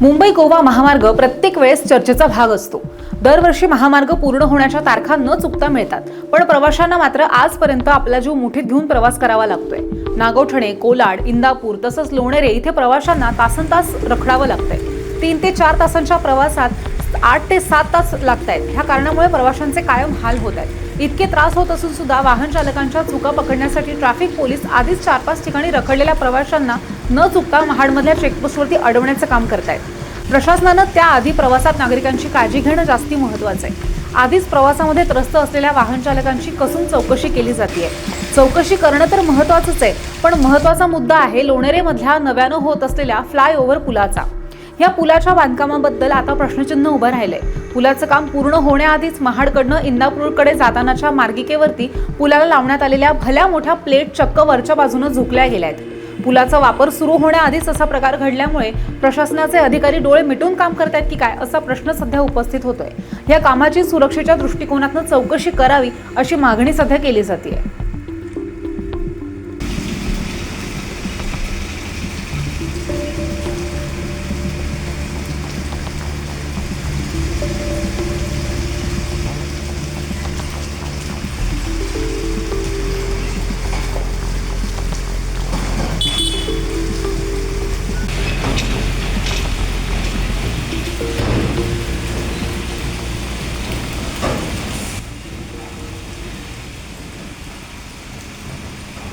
मुंबई गोवा महामार्ग प्रत्येक वेळेस चर्चेचा भाग असतो. दरवर्षी महामार्ग पूर्ण होण्याच्या तारखा न चुकता मिळतात. पण प्रवाशांना मात्र आजपर्यंत आपला जीव मुठीत घेऊन प्रवास करावा लागतोय. नागोठणे कोलाड इंदापूर तसंच लोणेरे इथे प्रवाशांना तासन तास रखडावं लागतंय. तीन ते चार तासांच्या प्रवासात आठ ते सात तास लागत आहेत ह्या कारणामुळे प्रवाशांचे कायम हाल होत आहेत इतके त्रास होत असून सुद्धा वाहन चालकांच्या चुका पकडण्यासाठी ट्रॅफिक पोलीस आधीच चार पाच ठिकाणी रखडलेल्या प्रवाशांना न चुकता महाडमधल्या चेकपोस्टवरती अडवण्याचं काम करत आहेत प्रशासनानं त्याआधी प्रवासात नागरिकांची काळजी घेणं जास्ती महत्वाचं आहे आधीच प्रवासामध्ये त्रस्त असलेल्या वाहन चालकांची कसून चौकशी केली जाते चौकशी करणं तर महत्वाचंच आहे पण महत्त्वाचा मुद्दा आहे लोणेरेमधल्या नव्यानं होत असलेल्या फ्लायओव्हर पुलाचा. या पुलाच्या बांधकामाबद्दल आता प्रश्नचिन्ह उभं राहिलंय. पुलाचं काम पूर्ण होण्याआधीच महाडकडनं इंदापूरकडे जातानाच्या मार्गिकेवरती पुलाला लावण्यात आलेल्या भल्या मोठ्या प्लेट चक्क वरच्या बाजूनं झुकल्या गेल्या आहेत पुलाचा वापर सुरू होण्याआधीच असा प्रकार घडल्यामुळे प्रशासनाचे अधिकारी डोळे मिटून काम करतायत की काय असा प्रश्न सध्या उपस्थित होतोय. या कामाची सुरक्षेच्या दृष्टिकोनातून चौकशी करावी अशी मागणी सध्या केली जाते